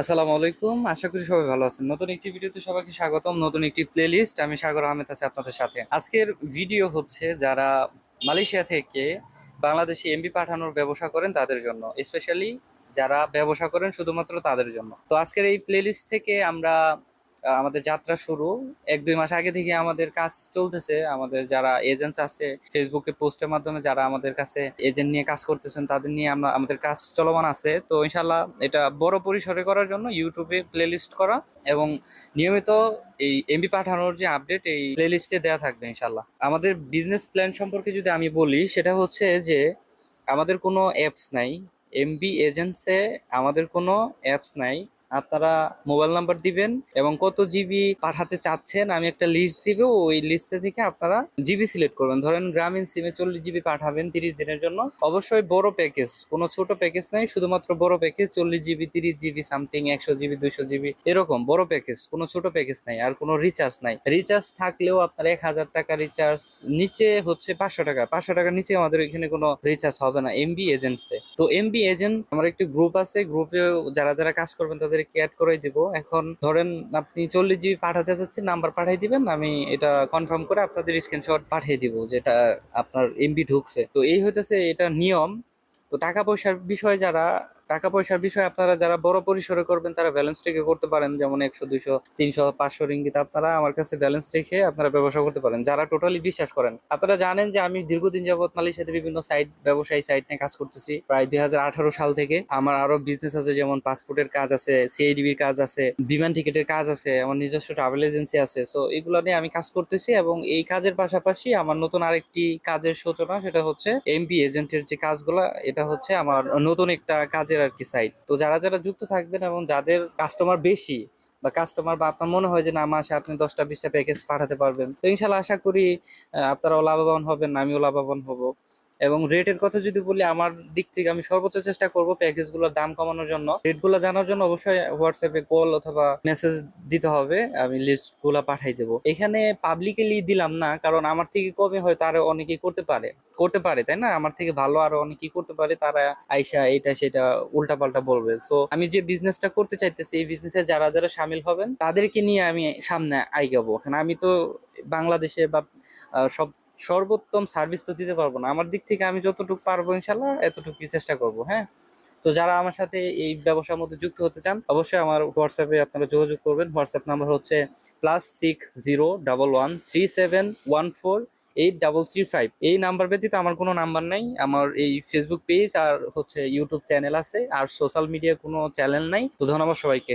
আসসালামু আলাইকুম। আশা করি সবাই ভালো আছেন। নতুন একটি ভিডিওতে সবাইকে স্বাগতম। নতুন একটি প্লেলিস্ট আমি সাগর আহমেদ আছি আপনাদের সাথে। আজকের ভিডিও হচ্ছে যারা মালয়েশিয়া থেকে বাংলাদেশে এমবি পাঠানোর ব্যবসা করেন তাদের জন্য। স্পেশালি যারা ব্যবসা করেন শুধুমাত্র তাদের জন্য। তো আজকের এই প্লেলিস্ট থেকে আমরা আমাদের যাত্রা শুরু। এক, দুই মাস আগে থেকে আমাদের কাজ চলতেছে। আমাদের যারা এজেন্টস আছে ফেসবুকে পোস্টের মাধ্যমে যারা আমাদের কাছে এজেন্ট নিয়ে কাজ করতেছেন, তাদের নিয়ে আমরা, আমাদের কাজ চলমান আছে। তো ইনশাল্লাহ এটা বড় পরিসরে করার জন্য ইউটিউবে প্লেলিস্ট করা এবং নিয়মিত এই এমবি পাঠানোর যে আপডেট এই প্লেলিস্টে দেওয়া থাকবে ইনশাল্লাহ আমাদের বিজনেস প্ল্যান সম্পর্কে যদি আমি বলি, সেটা হচ্ছে যে আমাদের কোনো অ্যাপস নাই। এমবি এজেন্টসে আমাদের কোনো অ্যাপস নাই। আপনারা মোবাইল নাম্বার দিবেন এবং কত জিবি পাঠাতে চাচ্ছেন, আমি একটা লিস্ট দিব। ওই লিস্টে থেকে আপনারা জিবি সিলেক্ট করবেন। ধরেন গ্রামীণ সিমে চল্লিশ জিবি পাঠাবেন তিরিশ দিনের জন্য। অবশ্যই বড় প্যাকেজ কোনো ছোট প্যাকেজ নাই, শুধুমাত্র বড় প্যাকেজ চল্লিশ জিবি তিরিশ জিবি সামথিং একশো জিবি দুইশো জিবি এরকম বড় প্যাকেজ কোনো ছোট প্যাকেজ নাই আর কোনো রিচার্জ নাই। রিচার্জ থাকলেও আপনার এক হাজার টাকা রিচার্জ নিচে হচ্ছে পাঁচশো টাকা। পাঁচশো টাকার নিচে আমাদের এখানে কোনো রিচার্জ হবে না এমবি এজেন্টসে তো এমবি এজেন্ট আমার একটি গ্রুপ আছে গ্রুপে যারা যারা কাজ করবেন তাদেরকে অ্যাড করে দিব। এখন ধরেন আপনি চল্লিশ জিবি পাঠাতে চাচ্ছেন নাম্বার পাঠিয়ে দিবেন, আমি এটা কনফার্ম করে আপনাদের স্ক্রিনশট পাঠিয়ে দিব যেটা আপনার এমবি ঢুকছে। তো এই হইতেছে এটা নিয়ম। তো টাকা পয়সার বিষয়ে যারা টাকা পয়সার বিষয়ে আপনারা যারা বড় পরিসরে করবেন, তারা ব্যালেন্স রেখে করতে পারেন। যেমন একশো, দুইশো, তিনশো, পাঁচশো রিঙ্গিত, আপনারা আমার কাছে ব্যালেন্স রেখে আপনারা ব্যবসা করতে পারেন। যারা টোটালি বিশ্বাস করেন, আপনারা জানেন যে আমি দীর্ঘদিন যাবত মালয়েশিয়াতে বিভিন্ন সাইট ব্যবসায়ী সাইট নিয়ে কাজ করতেছি। প্রায় দুই সাল থেকে আমার আরও বিজনেস আছে, যেমন পাসপোর্টের কাজ আছে সিআইডিবির কাজ আছে, বিমান টিকিটের কাজ আছে, আমার নিজস্ব ট্রাভেল এজেন্সি আছে। সো এগুলো নিয়ে আমি কাজ করতেছি এবং এই কাজের পাশাপাশি আমার নতুন আরেকটি কাজের সূচনা, সেটা হচ্ছে এমপি এজেন্টের যে কাজগুলো, এটা হচ্ছে আমার নতুন একটা কাজের আর কি সাইট তো যারা যারা যুক্ত থাকবেন এবং যাদের কাস্টমার বেশি বা কাস্টমার বা আপনার মনে হয় যে না, মাসে আপনি দশটা, বিশটা প্যাকেজ পাঠাতে পারবেন। তো ইনশাল্লাহ আশা করি আপনারাও লাভবান হবেন, আমিও লাভবান হব। এবং রেটের কথা যদি বলি, আমার দিক থেকে আমি সর্বোচ্চ চেষ্টা করব প্যাকেজগুলোর দাম কমানোর জন্য। রেটগুলো জানার জন্য অবশ্যই হোয়াটসঅ্যাপে কল অথবা মেসেজ দিতে হবে। আমি লিস্টগুলো পাঠাই দেবো। এখানে পাবলিকলি দিলাম না, কারণ আমার থেকে কমে হয়তো আরও অনেকেই করতে পারে। করতে পারে, তাই না? আমার থেকে ভালো আরও অনেকেই করতে পারে। তারা আইসা এটা সেটা উল্টা পাল্টা বলবে। সো আমি যে বিজনেসটা করতে চাইতেছি, এই বিজনেসে যারা যারা সামিল হবেন, তাদেরকে নিয়ে আমি সামনে আইগাবো কারণ আমি তো বাংলাদেশে বা সব সর্বোত্তম সার্ভিস তো দিতে পারব না। আমার দিক থেকে আমি যতটুকু পারব ইনশাল্লাহ, এতটুকুই চেষ্টা করব হ্যাঁ? তো যারা আমার সাথে এই ব্যবসার মধ্যে যুক্ত হতে চান, অবশ্যই আমার হোয়াটসঅ্যাপে আপনারা যোগাযোগ করবেন। হোয়াটসঅ্যাপ নাম্বার হচ্ছে plus six zero double one three seven one four eight double three five এই নাম্বার ব্যতীত আমার কোনো নাম্বার নাই। আমার এই ফেসবুক পেজ আর হচ্ছে ইউটিউব চ্যানেল আছে। আর সোশ্যাল মিডিয়া কোনো চ্যানেল নাই। তো ধন্যবাদ সবাইকে।